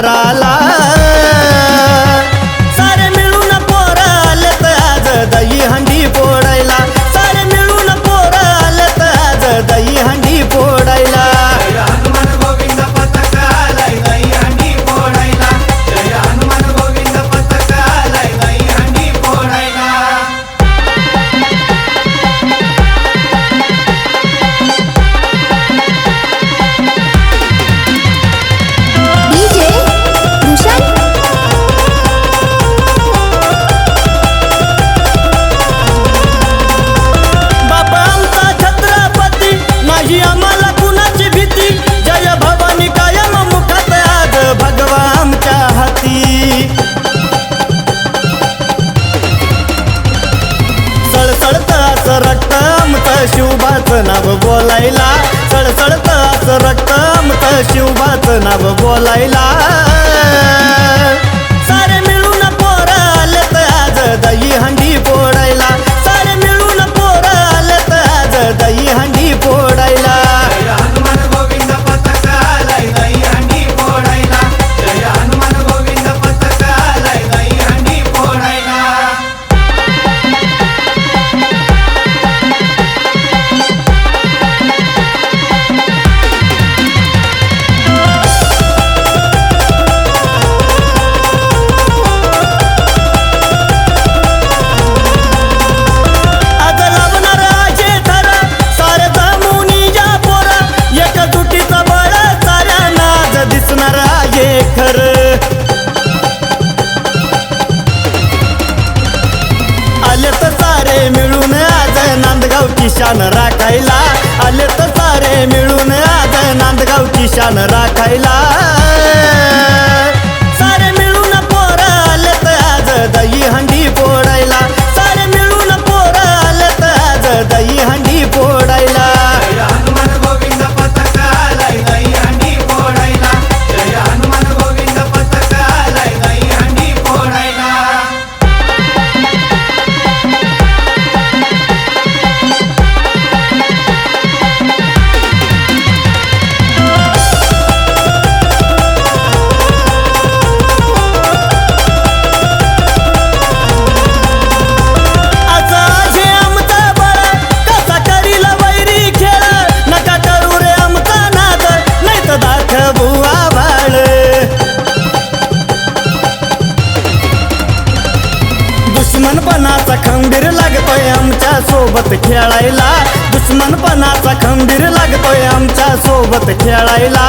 ಯಾರಾಲ शिवबाचं नाव बोलायला. चळचळत असं रक्त आमत शिवबाचं नाव बोलायला. सारे मिळून पोर आले तर आज दही हंग शान राखायला. आले तर सारे मिळून आज नांदगावची शान दुश्मनपणाचा खंबीर लागतोय आमच्यासोबत खेळायला. दुश्मनपणाचा खंबीर लागतोय आमच्यासोबत खेळायला.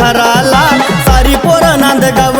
थराला सारी पोरं नांदगाव